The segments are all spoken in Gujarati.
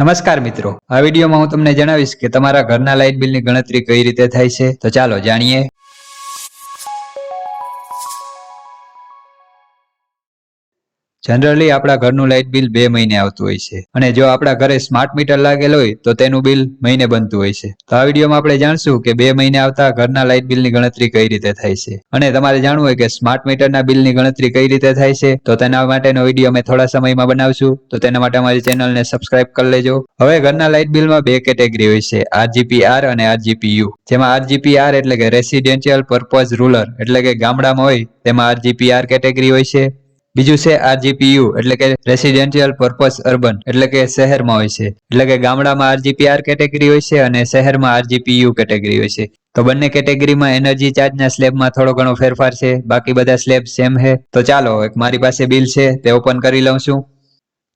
નમસ્કાર મિત્રો. આ વિડીયોમાં હું તમને જણાવીશ કે તમારા ઘરના લાઇટ બિલની ગણતરી કઈ રીતે થાય છે. તો ચાલો જાણીએ. જનરલી આપણા ઘરનું લાઇટ બિલ બે મહિને આવતું હોય છે. અને જો આપણા ઘરે સ્માર્ટ મીટર લાગેલ હોય, તો તેનું બિલ મહિને બનતું હોય છે. તો આ વિડીયોમાં આપણે જાણશું કે બે મહિને આવતા ઘરના લાઇટ બિલની ગણતરી કઈ રીતે થાય છે. અને તમારે જાણવું હોય કે સ્માર્ટ મીટરના બિલની ગણતરી કઈ રીતે થાય છે, તો તેના માટેનો વીડિયો અમે થોડા સમયમાં બનાવશું. તો તેના માટે અમારી ચેનલને સબસ્ક્રાઇબ કરી લેજો. હવે ઘરના લાઇટ બિલમાં બે કેટેગરી હોય છે આરજીપી આર અને આરજીપી યુ જેમાં આરજીપી આર એટલે કે રેસિડેન્શિયલ પર્પઝ રૂલર એટલે કે ગામડામાં હોય, તેમાં આરજીપી આર કેટેગરી હોય છે. બીજું છે આરજીપીયુ એટલે કે રેસિડેન્શિયલ પર્પસ અર્બન એટલે કે શહેરમાં હોય છે. એટલે કે ગામડામાં આરજીપીઆર કેટેગરી હોય છે અને શહેરમાં આરજીપીયુ કેટેગરી હોય છે. તો બંને કેટેગરીમાં એનર્જી ચાર્જના સ્લેબમાં થોડો ઘણો ફેરફાર છે. બાકી બધા સ્લેબ સેમ છે. તો ચાલો, એક મારી પાસે બિલ છે, તે ઓપન કરી લઉં છું.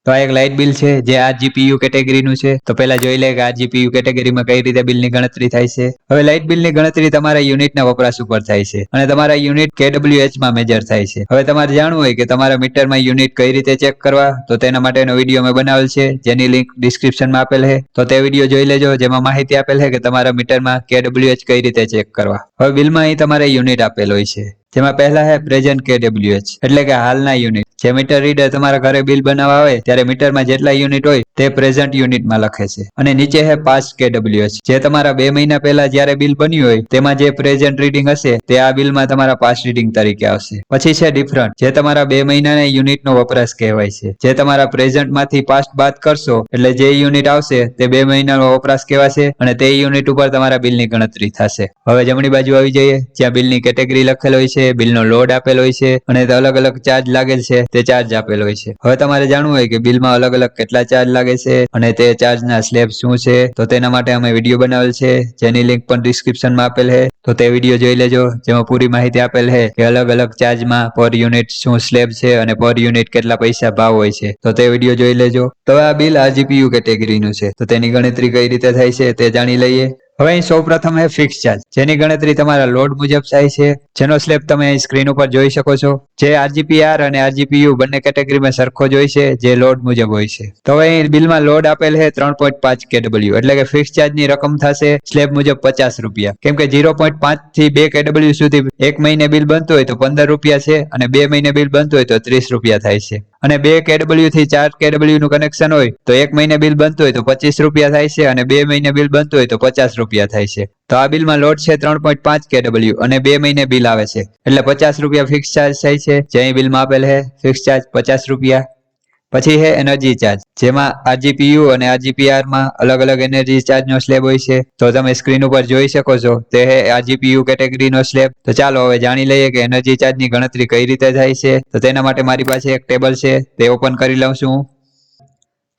તો આ એક લાઇટ બિલ છે, જે આરજીપીયુ કેટેગરીનું છે. તો પહેલા જોઈ લે કે આરજીપીયુ કેટેગરીમાં કઈ રીતે બિલની ગણતરી થાય છે. હવે લાઇટ બિલની ગણતરી તમારા યુનિટના વપરાશ ઉપર થાય છે અને તમારા યુનિટ કેડબ્લ્યુએચમાં મેજર થાય છે. હવે તમારે જાણવું હોય કે તમારા મીટરમાં યુનિટ કઈ રીતે ચેક કરવા, તો તેના માટેનો વીડિયો મેં બનાવેલ છે, જેની લિંક ડિસ્ક્રિપ્શનમાં આપેલ છે. તો તે વીડિયો જોઈ લેજો, જેમાં માહિતી આપેલ છે કે તમારા મીટરમાં કેડબ્લ્યુએચ કઈ રીતે ચેક કરવા. હવે બિલમાં અહીં તમારે યુનિટ આપેલ હોય છે, જેમાં પહેલા છે પ્રેઝન્ટ કેડબ્લ્યુએચ એટલે કે હાલના યુનિટ જે મીટર રીડર તમારા ઘરે બિલ બનાવવા આવે, ત્યારે મીટરમાં જેટલા યુનિટ હોય, તે પ્રેઝન્ટ યુનિટમાં લખે છે. અને નીચે હે પાસ્ટ કેડબ્લ્યુએચ જે તમારા બે મહિના પહેલા જ્યારે બિલ બન્યું હોય, તેમાં જે પ્રેઝન્ટ રીડિંગ હશે, તે આ બિલમાં તમારા પાસ્ટ રીડિંગ તરીકે આવશે. પછી છે ડિફરન્ટ જે તમારા બે મહિનાના યુનિટનો વપરાશ કહેવાય છે. જે તમારા પ્રેઝન્ટમાંથી પાસ્ટ બાદ કરશો, એટલે જે યુનિટ આવશે, તે બે મહિનાનો વપરાશ કહેવાશે, અને તે યુનિટ ઉપર તમારા બિલની ગણતરી થશે. હવે જમણી બાજુ આવી જઈએ. જ્યાં બિલની કેટેગરી લખેલ હોય છે બિલનો લોડ આપેલ હોય છે, અને અલગ અલગ ચાર્જ લાગેલ છે તે ચાર્જ આપેલ હોય છે. હવે તમારે જાણવું હોય કે બિલમાં અલગ અલગ કેટલા ચાર્જ લાગે છે અને તે ચાર્જના સ્લેબ શું છે, તો તેના માટે અમે વીડિયો બનાવેલ છે. જેની લિંક પણ ડિસ્ક્રિપ્શનમાં આપેલ છે. તો તે વીડિયો જોઈ લેજો, જેમાં પૂરી માહિતી આપેલ છે કે અલગ અલગ ચાર્જમાં પર યુનિટ શું સ્લેબ છે અને પર યુનિટ કેટલા પૈસા ભાવ હોય છે. તો તે વીડિયો જોઈ લેજો. તો આ બિલ આરજીપીયુ કેટેગરીનું છે. તો તેની ગણતરી કઈ રીતે થાય છે તે જાણી લઈએ. હવે અહીં સૌ પ્રથમ છે ફિક્સ ચાર્જ જેની ગણતરી તમારા લોડ મુજબ થાય છે. જેનો સ્લેબ તમે અહીં સ્ક્રીન ઉપર જોઈ શકો છો. જે આરજીપીઆર અને આરજીપીયુ બંને કેટેગરીમાં સરખો જ હોય છે, જે લોડ મુજબ હોય છે. તો હવે અહીં બિલમાં લોડ આપેલ છે ત્રણ પોઈન્ટ પાંચ કેડબલ્યુ. એટલે કે ફિક્સ ચાર્જની રકમ થશે સ્લેબ મુજબ પચાસ રૂપિયા. કેમ કે ઝીરો પોઈન્ટ પાંચથી બે કેડબલ્યુ સુધી એક મહિને બિલ બનતું હોય તો પંદર રૂપિયા છે અને બે મહિને બિલ બનતું હોય તો ત્રીસ રૂપિયા થાય છે. અને બે કેડબલ્યુ થી ચાર કેડબલ્યુ નું કનેક્શન હોય, તો એક મહિને બિલ બનતું હોય તો પચીસ રૂપિયા થાય છે અને બે મહિને બિલ બનતું હોય તો પચાસ રૂપિયા થાય છે. તો આ બિલમાં લોડ છે ત્રણ પોઈન્ટ પાંચ કેડબલ્યુ અને બે મહિને બિલ આવે છે. એટલે પચાસ રૂપિયા ફિક્સ ચાર્જ થાય છે. જે બિલમાં આપેલ છે ફિક્સ ચાર્જ પચાસ રૂપિયા. પછી છે એનર્જી ચાર્જ જેમાં આરજીપીયુ અને આરજીપીઆરમાં અલગ અલગ એનર્જી ચાર્જ નો સ્લેબ હોય છે. તો તમે સ્ક્રીન ઉપર જોઈ શકો છો તે છે આરજીપીયુ કેટેગરી નો સ્લેબ તો ચાલો હવે જાણી લઈએ કે એનર્જી ચાર્જની ગણતરી કઈ રીતે થાય છે. તો તેના માટે મારી પાસે એક ટેબલ છે. તે ઓપન કરી લઉં છું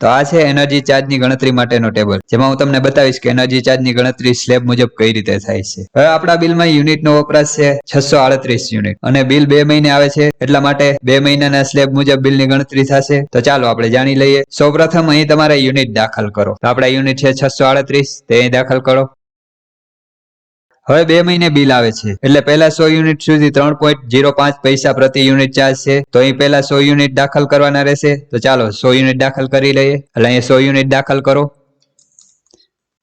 તો આ છે એનર્જી ચાર્જની ગણતરી માટેનો ટેબલ. જેમાં હું તમને બતાવીશ કે એનર્જી ચાર્જની ગણતરી સ્લેબ મુજબ કઈ રીતે થાય છે. હવે આપણા બિલમાં યુનિટનો વપરાશ છે છસો આડત્રીસ યુનિટ. અને બિલ બે મહિને આવે છે એટલા માટે બે મહિનાના સ્લેબ મુજબ બિલની ગણતરી થશે. તો ચાલો આપણે જાણી લઈએ. સૌપ્રથમ અહીં તમારે યુનિટ દાખલ કરો. તો આપણા યુનિટ છે છસો આડત્રીસ. તે અહીં દાખલ કરો. હવે બે મહિને બિલ આવે છે. એટલે પહેલા સો યુનિટ સુધી ત્રણ પોઈન્ટ જીરો પાંચ પૈસા પ્રતિ યુનિટ ચાર્જ છે. તો અહીં પહેલા સો યુનિટ દાખલ કરવાના રહેશે. તો ચાલો સો યુનિટ દાખલ કરી લઈએ. એટલે અહીંયા સો યુનિટ દાખલ કરો.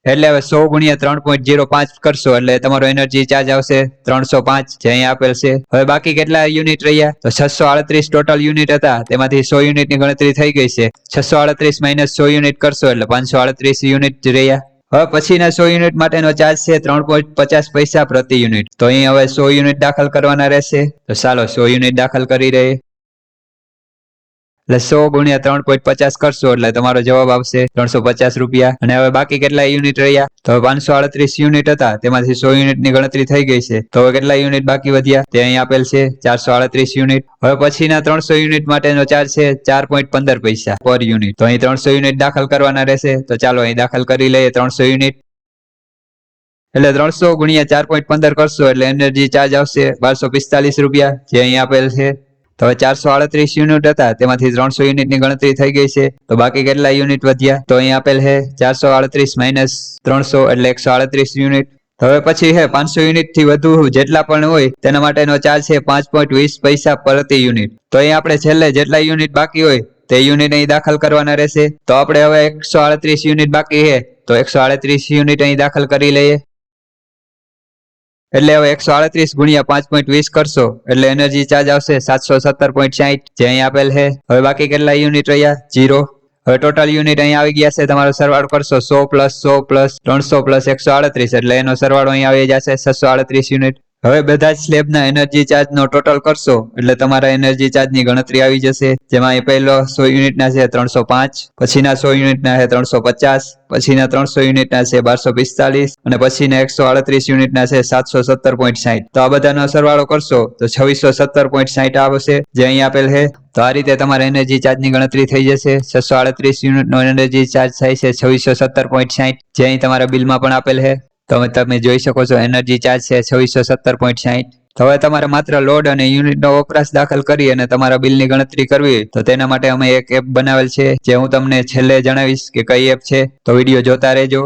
એટલે હવે સો ગુણ્યા ત્રણ પોઈન્ટ જીરો પાંચ કરશો, એટલે તમારો એનર્જી ચાર્જ આવશે ત્રણસો પાંચ જે અહીં આપેલ છે. હવે બાકી કેટલા યુનિટ રહ્યા? તો છસો આડત્રીસ ટોટલ યુનિટ હતા. તેમાંથી સો યુનિટની ગણતરી થઈ ગઈ છે. છસો આડત્રીસ માઇનસ સો યુનિટ કરશો, એટલે પાંચસો આડત્રીસ યુનિટ રહ્યા. હવે પછીના સો યુનિટ માટેનો ચાર્જ છે ત્રણ પોઈન્ટ પચાસ પૈસા પ્રતિ યુનિટ. તો અહીં હવે સો યુનિટ દાખલ કરવાના રહેશે. તો ચાલો સો યુનિટ દાખલ કરી રહી એટલે સો ગુણ્યા ત્રણ પોઈન્ટ પચાસ કરશો એટલે તમારો જવાબ આવશે ત્રણસો પચાસ રૂપિયા. અને હવે બાકી કેટલા યુનિટ રહ્યા? તો પાંચસો આડત્રીસ યુનિટ હતા, તેમાંથી સો યુનિટની ગણતરી થઈ ગઈ છે. તો હવે કેટલા યુનિટ બાકી વધ્યા? તે અહીં આપેલ છે, ચારસો આડત્રીસ યુનિટ હવે પછીના ત્રણસો યુનિટ માટેનો ચાર્જ છે, ચાર પોઈન્ટ પંદર પૈસા પર યુનિટ તો અહીં ત્રણસો યુનિટ દાખલ કરવાના રહેશે, તો ચાલો અહીં દાખલ કરી લઈએ ત્રણસો યુનિટ એટલે ત્રણસો ગુણ્યા ચાર પોઈન્ટ પંદર કરશો, એટલે એનર્જી ચાર્જ આવશે બારસો પિસ્તાલીસ રૂપિયા, જે અહીં આપેલ છે. હવે ચારસો આડત્રીસ યુનિટ હતા, તેમાંથી ત્રણસો યુનિટની ગણતરી થઈ ગઈ છે. તો બાકી કેટલા યુનિટ વધ્યા? તો અહીં આપેલ છે ચારસો આડત્રીસ માઇનસ ત્રણસો એટલે એકસો આડત્રીસ યુનિટ હવે પછી હે પાંચસો યુનિટથી વધુ જેટલા પણ હોય, તેના માટેનો ચાર્જ છે પાંચ પોઈન્ટ વીસ પૈસા પ્રતિ યુનિટ તો અહીં આપણે છેલ્લે જેટલા યુનિટ બાકી હોય, તે યુનિટ અહીં દાખલ કરવાના રહેશે. તો આપણે હવે એકસો આડત્રીસ યુનિટ બાકી છે. તો એકસો આડત્રીસ યુનિટ અહીં દાખલ કરી લઈએ. એટલે હવે એકસો આડત્રીસ ગુણ્યા પાંચ પોઈન્ટ વીસ કરશો. એટલે એનર્જી ચાર્જ આવશે સાતસો સત્તર પોઈન્ટ સાહીઠ. જે અહીં આપેલ છે. હવે બાકી કેટલા યુનિટ રહ્યા? જીરો હવે ટોટલ યુનિટ અહીં આવી ગયા છે. તમારો સરવાળો કરશો સો પ્લસ સો પ્લસ ત્રણસો પ્લસ એકસો આડત્રીસ. એટલે એનો સરવાળો અહીં આવી જશે છસો આડત્રીસ યુનિટ હવે બધા જ સ્લેબના એનર્જી ચાર્જનો ટોટલ કરશો, એટલે તમારા એનર્જી ચાર્જની ગણતરી આવી જશે. જેમાં એ પહેલો સો યુનિટના છે ત્રણસો પાંચ, પછીના સો યુનિટના છે ત્રણસો પચાસ, પછીના ત્રણસો યુનિટના છે બારસો પિસ્તાલીસ, અને પછીના એકસો આડત્રીસ યુનિટના છે સાતસો સત્તર પોઈન્ટ સાહીઠ તો આ બધાનો સરવાળો કરશો, તો છવ્વીસો સત્તર પોઈન્ટ સાહીઠ આવશે, જે અહીં આપેલ છે. તો આ રીતે તમારે એનર્જી ચાર્જની ગણતરી થઈ જશે. છસો આડત્રીસ યુનિટનો એનર્જી ચાર્જ થાય છે છવ્વીસો સત્તર પોઈન્ટ સાહીઠ જે અહીં તમારા બિલમાં પણ આપેલ છે. તમે તમે જોઈ શકો છો, એનર્જી ચાર્જ છે છવ્વીસો સત્તર પોઈન્ટ સાહીઠ. હવે તમારે માત્ર લોડ અને યુનિટનો વપરાશ દાખલ કરી અને તમારા બિલની ગણતરી કરવી તો તેના માટે અમે એક એપ બનાવેલ છે, જે હું તમને છેલ્લે જણાવીશ કે કઈ એપ છે. તો વીડિયો જોતા રહેજો.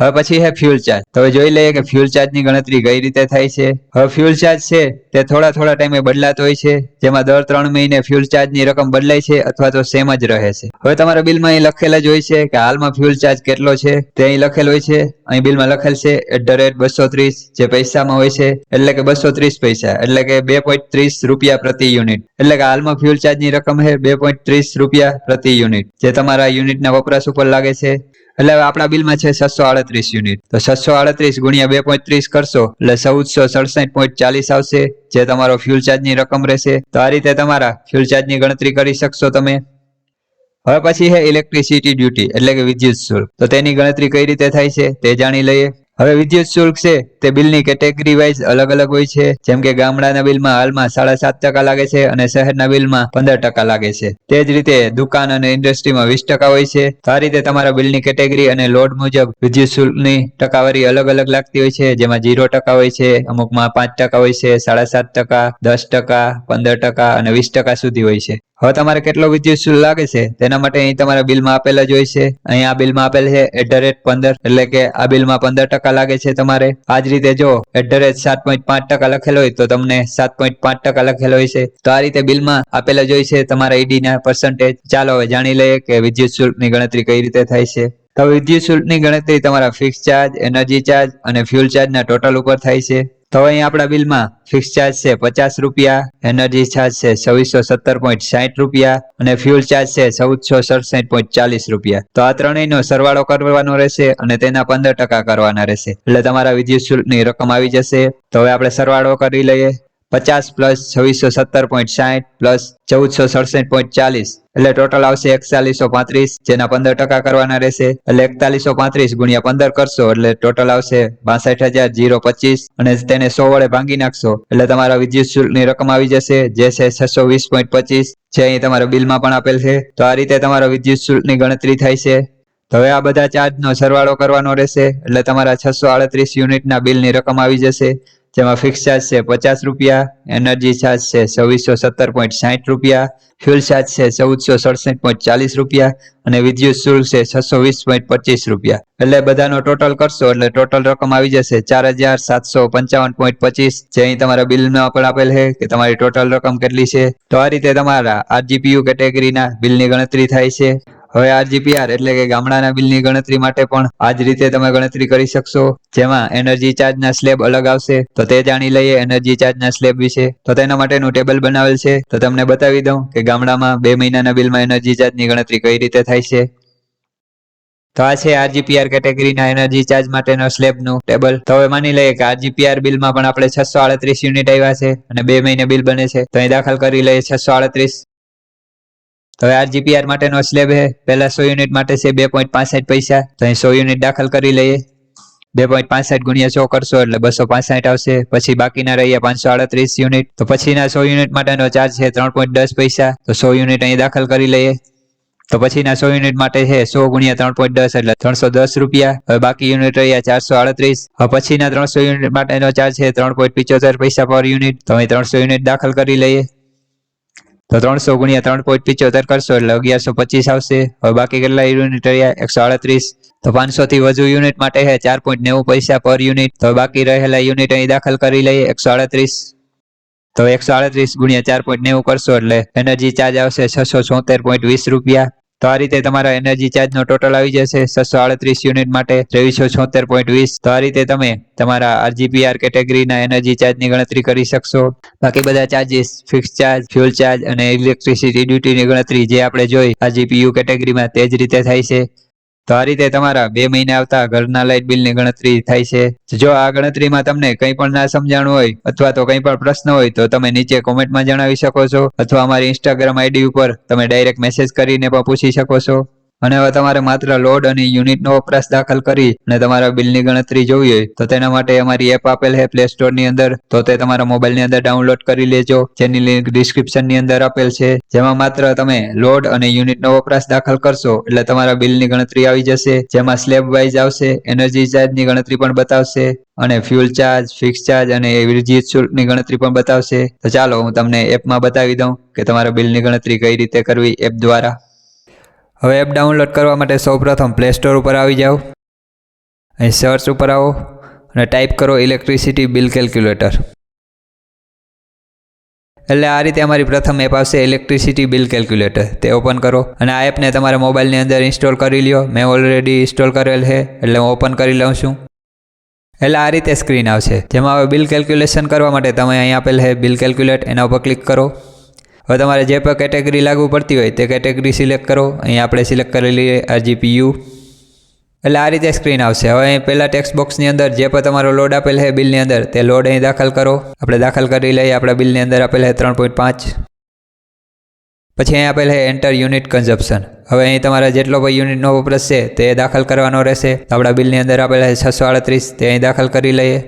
હવે પછી છે ફ્યુલ ચાર્જ તો હવે જોઈ લઈએ કે ફ્યુલ ચાર્જની ગણતરી કઈ રીતે થાય છે. હવે ફ્યુલ ચાર્જ છે તે થોડા થોડા ટાઈમે બદલાતો હોય છે, જેમાં દર ત્રણ મહિને ફ્યુલ ચાર્જની રકમ બદલાય છે અથવા તો સેમ જ રહે છે. હવે તમારા બિલમાં અહીં લખેલ જ હોય છે કે હાલમાં ફ્યુલ ચાર્જ કેટલો છે, તે અહીં લખેલ હોય છે. અહીં બિલમાં લખેલ છે એટ ધ રેટ બસો ત્રીસ, જે પૈસામાં હોય છે, એટલે કે બસો ત્રીસ પૈસા, એટલે કે બે પોઈન્ટ ત્રીસ રૂપિયા પ્રતિ યુનિટ. એટલે કે હાલમાં ફ્યુલ ચાર્જની રકમ છે બે પોઈન્ટ ત્રીસ રૂપિયા પ્રતિ યુનિટ, જે તમારા યુનિટના વપરાશ ઉપર લાગે છે. એટલે આપણા બિલમાં છે છસો આડત્રીસ યુનિટ. તો છસો આડત્રીસ ગુણ્યા બે પોઈન્ટ ત્રીસ કરશો, એટલે ચૌદસો સડસઠ પોઈન્ટ ચાલીસ આવશે, જે તમારો ફ્યુલ ચાર્જની રકમ રહેશે. તો આ રીતે તમારા ફ્યુલ ચાર્જની ગણતરી કરી શકશો તમે. હવે પછી છે ઇલેક્ટ્રિસિટી ડ્યુટી એટલે કે વિદ્યુત શુલ્ક. તો તેની ગણતરી કઈ રીતે થાય છે તે જાણી લઈએ. હવે વિદ્યુત શુલ્ક છે, તે બિલની કેટેગરી વાઇઝ અલગ અલગ હોય છે. જેમ કે ગામડાના બિલમાં હાલમાં સાડા સાત ટકા લાગે છે અને શહેરના બિલમાં પંદર ટકા લાગે છે. તે જ રીતે દુકાન અને ઇન્ડસ્ટ્રીમાં વીસ ટકા હોય છે. આ રીતે તમારા બિલની કેટેગરી અને લોડ મુજબ વિદ્યુત શુલ્કની ટકાવારી અલગ અલગ લાગતી હોય છે. જેમાં ઝીરો ટકા હોય છે, અમુકમાં પાંચ ટકા હોય છે, સાડા સાત ટકા, દસ ટકા, પંદર ટકા અને વીસ ટકા સુધી હોય છે. હવે તમારે કેટલો વિદ્યુત શુલ્ક લાગે છે? તેના માટે અહીં તમારા બિલમાં આપેલા જ હોય છે. અહીં આ બિલમાં આપેલ છે એટ ધ રેટ પંદર, એટલે કે આ બિલમાં પંદર ટકા લાગે છે તમારે? આ જ રીતે જો એટ ધ રેટ સાત પોઈન્ટ પાંચ ટકા લખેલો હોય તો તમને સાત પોઈન્ટ પાંચ ટકા લખેલો હોય છે. તો આ રીતે બિલમાં આપેલા જ છે તમારા ઈડી ના પર્સન્ટેજ ચાલો હવે જાણી લઈએ કે વિદ્યુત શુલ્કની ગણતરી કઈ રીતે થાય છે. તો વિદ્યુત શુલ્કની ગણતરી તમારા ફિક્સ ચાર્જ એનર્જી ચાર્જ અને ફ્યુલ ચાર્જના ટોટલ ઉપર થાય છે. તો અહીં આપણા બિલમાં ફિક્સ ચાર્જ છે પચાસ રૂપિયા એનર્જી ચાર્જ છે છવ્વીસો સત્તર પોઈન્ટ સાઠ રૂપિયા અને ફ્યુલ ચાર્જ છે ચૌદસો સડસઠ પોઈન્ટ ચાલીસ રૂપિયા. તો આ ત્રણેયનો સરવાળો કરવાનો રહેશે અને તેના પંદર ટકા કરવાના રહેશે. એટલે તમારા વિદ્યુત શુલ્કની રકમ આવી જશે. તો હવે આપણે સરવાળો કરી લઈએ. પચાસ પ્લસ છવ્વીસો સત્તર પોઈન્ટ સાઠ પ્લસ ચૌદસો સડસઠ પોઈન્ટ ચાલીસ. એટલે ટોટલ આવશે એકતાલીસો પાંત્રીસ, જેના પંદર ટકા કરવાના રહેશે. એટલે એકતાલીસો પાંત્રીસ ગુણ્યા પંદર કરશો, એટલે ટોટલ આવશે બાસઠ હજાર જીરો પચીસ, અને તેને સો વડે ભાંગી નાખશો. એટલે તમારા વિદ્યુત શુલ્કની રકમ આવી જશે, જે છે છસો વીસ પોઈન્ટ પચીસ, જે અહીં તમારા બિલમાં પણ આપેલ છે. તો આ રીતે તમારા વિદ્યુત શુલ્કની ગણતરી થાય છે. તો હવે આ બધા ચાર્જનો સરવાળો કરવાનો રહેશે. એટલે તમારા છસો આડત્રીસ યુનિટના બિલની રકમ આવી જશે. જેમાં ફિક્સ ચાર્જ છે પચાસ રૂપિયા એનર્જી ચાર્જ છે છવ્વીસો સત્તર પોઈન્ટ સાઠ રૂપિયા ફ્યુલ ચાર્જ છે ચૌદસો સડસઠ પોઈન્ટ ચાલીસ રૂપિયા અને વિદ્યુત શુલ્ક છે છસો વીસ પોઈન્ટ પચીસ રૂપિયા. એટલે બધાનો ટોટલ કરશો એટલે ટોટલ રકમ આવી જશે ચાર હજાર સાતસો પંચાવન પોઈન્ટ પચીસ. જે અહીં તમારા બિલમાં પણ આપેલ છે કે તમારી ટોટલ રકમ કેટલી છે? તો આ રીતે તમારા આરજીપીયુ કેટેગરીના બિલની ગણતરી થાય છે. હવે આરજીપીઆર એટલે કે ગામડાના બિલની ગણતરી માટે પણ આ જ રીતે તમે ગણતરી કરી શકશો. જેમાં એનર્જી ચાર્જના સ્લેબ અલગ આવશે, તો તે જાણી લઈએ એનર્જી ચાર્જના સ્લેબ વિશે. તો તેના માટેનું ટેબલ બનાવેલ છે. તો તમને બતાવી દઉં કે ગામડામાં બે મહિનાના બિલમાં એનર્જી ચાર્જની ગણતરી કઈ રીતે થાય છે. તો આ છે આરજીપીઆર કેટેગરીના એનર્જી ચાર્જ માટેનો સ્લેબનું ટેબલ. તો હવે માની લઈએ કે આરજીપીઆર બિલમાં પણ આપણે છસો આડત્રીસ યુનિટ આવ્યા છે અને બે મહિને બિલ બને છે. તો અહીં દાખલ કરી લઈએ છસો આડત્રીસ. તો હવે આરજીપીઆર માટેનો સ્લેબ છે. પહેલા સો યુનિટ માટે છે બે પોઈન્ટ પાસઠ પૈસા. તો અહીં સો યુનિટ દાખલ કરી લઈએ. બે પોઈન્ટ પાસઠ ગુણ્યા સો કરશો એટલે બસો પાસઠ આવશે. પછી બાકીના રહ્યા પાંચસો આડત્રીસ યુનિટ. તો પછીના સો યુનિટ માટેનો ચાર્જ છે ત્રણ પોઈન્ટ દસ પૈસા. તો સો યુનિટ અહીં દાખલ કરી લઈએ. તો પછીના સો યુનિટ માટે છે સો ગુણ્યા ત્રણ પોઈન્ટ દસ એટલે ત્રણસો દસ રૂપિયા. હવે બાકી યુનિટ રહ્યા ચારસો આડત્રીસ. હવે પછીના ત્રણસો યુનિટ માટેનો ચાર્જ છે ત્રણ પોઈન્ટ પિચોતેર પૈસા પર યુનિટ. તો અહીં ત્રણસો યુનિટ દાખલ કરી લઈએ. તો ત્રણસો ગુણ્યા ત્રણ પોઈન્ટ પિચોતેર કરશો એટલે અગિયારસો પચીસ આવશે. હવે બાકી કેટલા યુનિટ રહ્યા? એકસો આડત્રીસ. તો પાંચસો થી વધુ યુનિટ માટે છે ચાર પોઈન્ટ નેવું પૈસા પર યુનિટ તો બાકી રહેલા યુનિટ અહીં દાખલ કરી લઈએ, એકસો આડત્રીસ. તો એકસો આડત્રીસ ગુણ્યા ચાર પોઈન્ટ નેવું કરશો એટલે એનર્જી ચાર્જ આવશે છસો છોતેર પોઈન્ટ વીસ રૂપિયા. તો આ રીતે તમારા એનર્જી ચાર્જનો ટોટલ આવી જશે છસો આડત્રીસ યુનિટ માટે, ત્રેવીસો છોતેર પોઈન્ટ વીસ. તો આ રીતે તમે તમારા આરજીપીઆર કેટેગરીના એનર્જી ચાર્જની ગણતરી કરી શકશો. બાકી બધા charges fix charge fuel charge અને ઇલેક્ટ્રિસિટી ડ્યુટીની ગણતરી જે આપણે જોઈ આરજીપીયુ કેટેગરીમાં તે જ રીતે થાય છે. તો આ રીતે તમારા બે મહિને આવતા ઘરના લાઇટ બિલની ગણતરી થાય છે. જો આ ગણતરીમાં તમને કંઈ પણ ના સમજાણું હોય અથવા તો કંઈ પણ પ્રશ્ન હોય તો તમે નીચે કોમેન્ટમાં જણાવી શકો છો અથવા અમારી ઇન્સ્ટાગ્રામ આઈડી ઉપર તમે ડાયરેક્ટ મેસેજ કરીને પણ પૂછી શકો છો. અને હવે તમારે માત્ર લોડ અને યુનિટનો વપરાશ દાખલ કરી અને તમારા બિલની ગણતરી જોવી હોય, તો તેના માટે અમારી એપ આપેલ છે પ્લે સ્ટોરની અંદર. તો તે તમારા મોબાઈલની અંદર ડાઉનલોડ કરી લેજો. જેની લિંક ડિસ્ક્રિપ્શનની અંદર આપેલ છે. જેમાં માત્ર તમે લોડ અને યુનિટનો વપરાશ દાખલ કરશો, એટલે તમારા બિલની ગણતરી આવી જશે. જેમાં સ્લેબ વાઇઝ આવશે એનર્જી ચાર્જની ગણતરી પણ બતાવશે, અને ફ્યુલ ચાર્જ ફિક્સ ચાર્જ અને વિદ્યુત શુલ્કની ગણતરી પણ બતાવશે. તો ચાલો હું તમને એપમાં બતાવી દઉં કે તમારા બિલની ગણતરી કઈ રીતે કરવી એપ દ્વારા. હવે એપ ડાઉનલોડ કરવા માટે સૌપ્રથમ પ્લે સ્ટોર ઉપર આવી જાઓ. અહીં સર્ચ ઉપર આવો અને ટાઈપ કરો ઇલેક્ટ્રિસિટી બિલ કેલ્ક્યુલેટર એટલે આ રીતે અમારી પ્રથમ એપ આવશે ઇલેક્ટ્રિસિટી બિલ કેલ્ક્યુલેટર તે ઓપન કરો અને આ એપને તમારા મોબાઈલની અંદર ઇન્સ્ટોલ કરી લ્યો. મેં ઓલરેડી ઇન્સ્ટોલ કરેલ છે, એટલે હું ઓપન કરી લઉં છું. એટલે આ રીતે સ્ક્રીન આવશે. જેમાં હવે બિલ કેલ્ક્યુલેશન કરવા માટે તમે અહીં આપેલ છે બિલ કેલ્ક્યુલેટ એના ઉપર ક્લિક કરો. હવે તમારે જે પણ કેટેગરી લાગુ પડતી હોય તે કેટેગરી સિલેક્ટ કરો. અહીં આપણે સિલેક્ટ કરેલી આરજીપીયુ. એટલે આ રીતે સ્ક્રીન આવશે. હવે અહીં પહેલાં ટેક્સ્ટ બોક્સની અંદર જે પણ તમારો લોડ આપેલ છે બિલની અંદર તે લોડ અહીં દાખલ કરો. આપણે દાખલ કરી લઈએ. આપણા બિલની અંદર આપેલ છે ત્રણ પોઈન્ટ પાંચ. પછી અહીં આપેલ છે એન્ટર યુનિટ કન્ઝપ્શન હવે અહીં તમારા જેટલો પણ યુનિટનો વપરાશ છે તે દાખલ કરવાનો રહેશે. આપણા બિલની અંદર આપેલ છે છસો આડત્રીસ. તે અહીં દાખલ કરી લઈએ.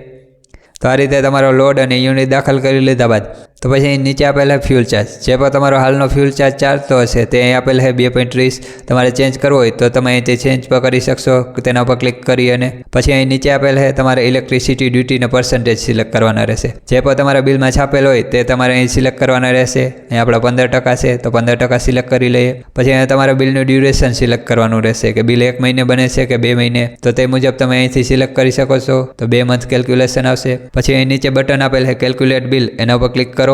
તો આ રીતે તમારો લોડ અને યુનિટ દાખલ કરી લીધા બાદ તો પછી અહીં નીચે આપેલ છે ફ્યુલ ચાર્જ જે પણ તમારો હાલનો ફ્યુલ ચાર્જ ચાલતો હશે, તે અહીં આપેલ છે બે પોઈન્ટ ત્રીસ. તમારે ચેન્જ કરવો હોય તો તમે અહીંથી ચેન્જ પણ કરી શકશો, તેના પર ક્લિક કરી અને પછી અહીં નીચે આપેલ છે તમારે ઇલેક્ટ્રિસિટી ડ્યુટીનો પર્સન્ટેજ સિલેક્ટ કરવાના રહેશે. જે પણ તમારા બિલમાં છાપેલ હોય, તે તમારે અહીં સિલેક્ટ કરવાના રહેશે. અહીં આપણા પંદર ટકા છે, તો પંદર ટકા સિલેક્ટ કરી લઈએ. પછી અહીંયા તમારા બિલનું ડ્યુરેશન સિલેક્ટ કરવાનું રહેશે, કે બિલ એક મહિને બને છે કે બે મહિને. તો તે મુજબ તમે અહીંથી સિલેક્ટ કરી શકો છો. તો બે મંથ કેલ્ક્યુલેશન આવશે. પછી અહીં નીચે બટન આપેલ છે કેલ્ક્યુલેટ બિલ એના ઉપર ક્લિક કરો.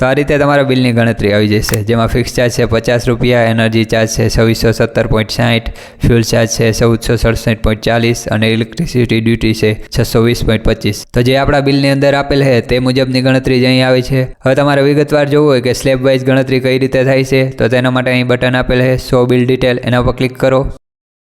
તો આ રીતે તમારા બિલની ગણતરી આવી જશે. જેમાં ફિક્સ ચાર્જ છે પચાસ રૂપિયા એનર્જી ચાર્જ છે છવ્વીસો સત્તર પોઈન્ટ સાઠ ફ્યુલ ચાર્જ છે ચૌદસો સડસઠ પોઈન્ટ ચાલીસ અને ઇલેક્ટ્રિસિટી ડ્યુટી છે છસો વીસ પોઈન્ટ પચીસ. તો જે આપણા બિલની અંદર આપેલ છે તે મુજબની ગણતરી જ અહીં આવી છે. હવે તમારે વિગતવાર જોવું હોય કે સ્લેબ વાઇઝ ગણતરી કઈ રીતે થાય છે, તો તેના માટે અહીં બટન આપેલ છે સો બિલ ડિટેલ એના પર ક્લિક કરો.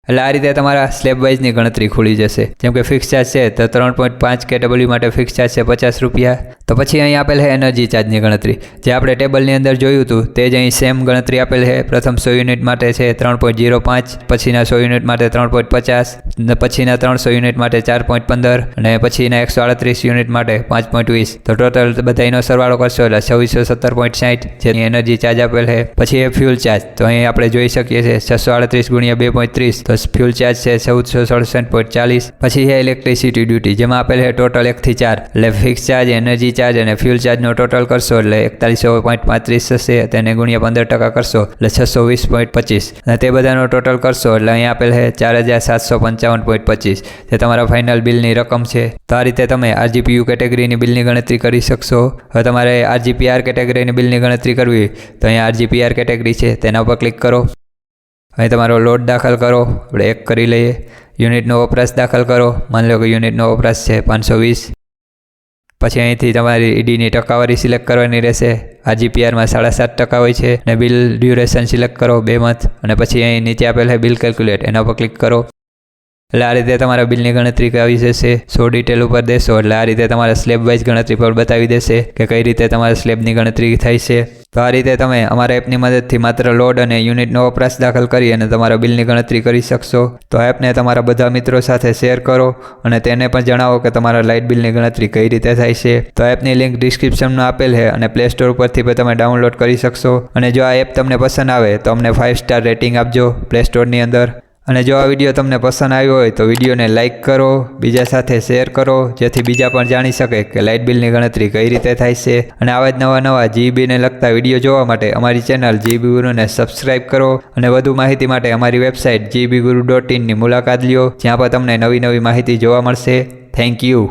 એટલે આ રીતે તમારા સ્લેબ વાઇઝની ગણતરી ખુલી જશે. જેમ કે ફિક્સ ચાર્જ છે, તો ત્રણ પોઈન્ટ પાંચ કે ડબલ્યુ માટે ફિક્સ ચાર્જ છે પચાસ રૂપિયા. તો પછી અહીં આપેલ છે એનર્જી ચાર્જની ગણતરી. જે આપણે ટેબલની અંદર જોયું હતું, તે જ અહીં સેમ ગણતરી આપેલ છે. પ્રથમ સો યુનિટ માટે છે ત્રણ પોઈન્ટ જીરો પાંચ, પછીના સો યુનિટ માટે ત્રણ પોઈન્ટ પચાસ પછીના ત્રણસો યુનિટ માટે ચાર પોઈન્ટ પંદર, અને પછીના એકસો આડત્રીસ યુનિટ માટે પાંચ પોઈન્ટ વીસ. તો ટોટલ બધાનો સરવાળો કરશો, એટલે છવ્વીસો સત્તર પોઈન્ટ સાઠ જે એનર્જી ચાર્જ આપેલ છે. પછી એ ફ્યુલ ચાર્જ તો અહીં આપણે જોઈ શકીએ છીએ છસો આડત્રીસ ગુણ્યા બે પોઈન્ટ ત્રીસ. તો ફ્યુલ ચાર્જ છે ચૌદસો સડસઠ પોઈન્ટ ચાલીસ. પછી છે ઇલેક્ટ્રિસિટી ડ્યુટી જેમાં આપેલ છે ટોટલ એકથી ચાર. એટલે ફિક્સ ચાર્જ એનર્જી ચાર્જ અને ફ્યુલ ચાર્જનો ટોટલ કરશો એટલે એકતાલીસો પોઈન્ટ પાંત્રીસ થશે, તેને ગુણ્યા પંદર ટકા કરશો એટલે છસો વીસ પોઈન્ટ પચીસ. અને તે બધાનો ટોટલ કરશો એટલે અહીં આપેલ છે ચાર હજાર સાતસો પંચાવન પોઈન્ટ પચીસ. જે તમારા ફાઇનલ બિલની રકમ છે. તો આ રીતે તમે આરજીપીયુ કેટેગરીની બિલની ગણતરી કરી શકશો. હવે તમારે આરજીપીઆર કેટેગરીની બિલની ગણતરી કરવી તો અહીંયા આરજીપીઆર કેટેગરી છે, તેના ઉપર ક્લિક કરો. અહીં તમારો લોડ દાખલ કરો. આપણે એક કરી લઈએ. યુનિટનો વપરાશ દાખલ કરો. માની લો કે યુનિટનો વપરાશ છે પાંચસો વીસ. પછી અહીંથી તમારી ઈડીની ટકાવારી સિલેક્ટ કરવાની રહેશે. આરજીપીઆરમાં સાડા સાત ટકા હોય છે. અને બિલ ડ્યુરેશન સિલેક્ટ કરો બે મંથ અને પછી અહીં નીચે આપેલ છે બિલ કેલ્ક્યુલેટ. એના પર ક્લિક કરો. એટલે આ રીતે તમારા બિલની ગણતરી આવી જશે સો ડિટેલ ઉપર દેશો. એટલે આ રીતે તમારા સ્લેબ વાઇઝ ગણતરી પણ બતાવી દેશે કે કઈ રીતે તમારા સ્લેબની ગણતરી થાય છે. તો આ રીતે તમે અમારા એપની મદદથી માત્ર લોડ અને યુનિટનો વપરાશ દાખલ કરી અને તમારા બિલની ગણતરી કરી શકશો. તો એપને તમારા બધા મિત્રો સાથે શેર કરો અને તેને પણ જણાવો કે તમારા લાઇટ બિલની ગણતરી કઈ રીતે થાય છે. તો એપની લિંક ડિસ્ક્રિપ્શનમાં આપેલ છે અને પ્લે સ્ટોર પરથી પણ તમે ડાઉનલોડ કરી શકશો. અને જો આ એપ તમને પસંદ આવે તો અમને ફાઇવ સ્ટાર રેટિંગ આપજો પ્લે સ્ટોરની અંદર. અને જો આ વીડિયો તમને પસંદ આવ્યો હોય તો વિડીયોને લાઇક કરો, બીજા સાથે શેર કરો, જેથી બીજા પણ જાણી શકે કે લાઇટ બિલની ગણતરી કઈ રીતે થાય છે. અને આવા જ નવા નવા જીબીને લગતા વીડિયો જોવા માટે અમારી ચેનલ જીબી ગુરુને સબસ્ક્રાઇબ કરો અને વધુ માહિતી માટે અમારી વેબસાઇટ જીબી ગુરુ ડોટ ઇનની મુલાકાત લ્યો, જ્યાં પર તમને નવી નવી માહિતી જોવા મળશે. Thank you